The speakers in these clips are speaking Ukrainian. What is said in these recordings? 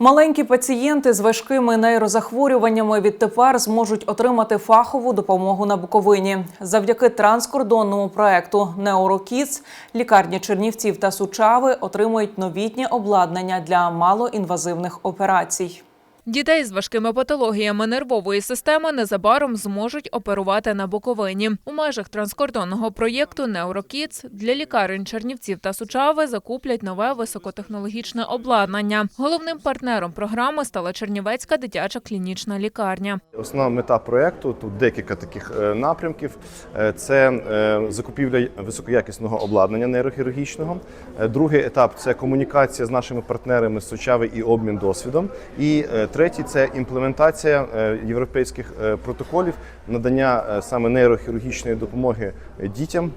Маленькі пацієнти з важкими нейрозахворюваннями відтепер зможуть отримати фахову допомогу на Буковині. Завдяки транскордонному проекту «Неурокіц» лікарні Чернівців та Сучави отримують новітнє обладнання для малоінвазивних операцій. Дітей з важкими патологіями нервової системи незабаром зможуть оперувати на Буковині. У межах транскордонного проєкту «Неурокіц» для лікарень Чернівців та Сучави закуплять нове високотехнологічне обладнання. Головним партнером програми стала Чернівецька дитяча клінічна лікарня. Основна мета проекту тут декілька таких е, напрямків. Е, Це е, закупівля високоякісного обладнання нейрохірургічного. Другий етап це комунікація з нашими партнерами з Сочави і обмін досвідом. І третій це імплементація е, європейських е, протоколів, надання е, саме нейрохірургічної допомоги дітям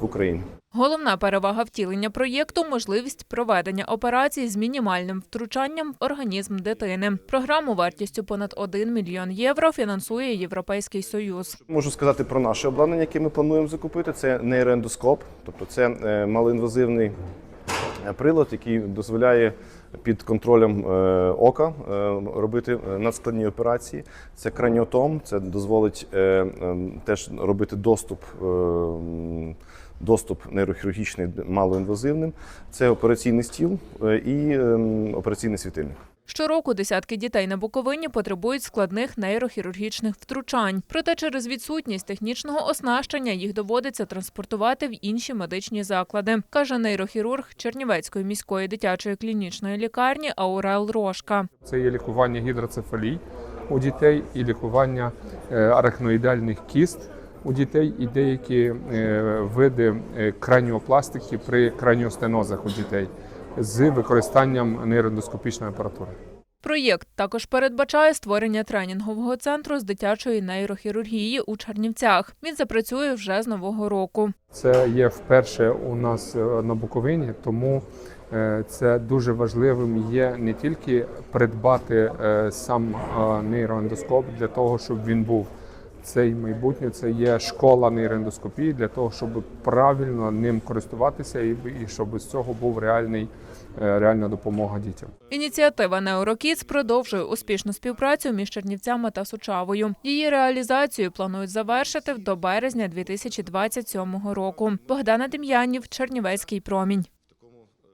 в Україні. Головна перевага втілення проєкту можливість проведення операцій з мінімальним втручанням в організм дитини. Програму вартістю понад 1 мільйон євро фінансує Європейський Союз. Можу сказати про наше обладнання, яке ми плануємо закупити. Це нейроендоскоп, тобто це малоінвазивний прилад, який дозволяє під контролем е, ока е, робити е, надскладні операції. Це краніотом, це дозволить е, е, теж робити доступ. Доступ нейрохірургічний малоінвазивним, це операційний стіл і ем, операційний світильник. Щороку десятки дітей на Буковині потребують складних нейрохірургічних втручань. Проте через відсутність технічного оснащення їх доводиться транспортувати в інші медичні заклади, каже нейрохірург Чернівецької міської дитячої клінічної лікарні Аурел Рошка. Це є лікування гідроцефалій у дітей і лікування е, арахноїдальних кіст у дітей, і деякі е, види е, краніопластики при краніостенозах у дітей з використанням нейроендоскопічної апаратури. Проєкт також передбачає створення тренінгового центру з дитячої нейрохірургії у Чернівцях. Він запрацює вже з нового року. Це є вперше у нас е, на Буковині, тому е, це дуже важливим є не тільки придбати е, сам нейроендоскоп для того, щоб він був. Цей майбутнє це є школа нейроендоскопії для того, щоб правильно ним користуватися, і, і щоб з цього був реальний е, реальна допомога дітям. Ініціатива «Неурокідс» продовжує успішну співпрацю між Чернівцями та Сучавою. Її реалізацію планують завершити до березня 2027 року. Богдана Дем'янів, Чернівецький промінь.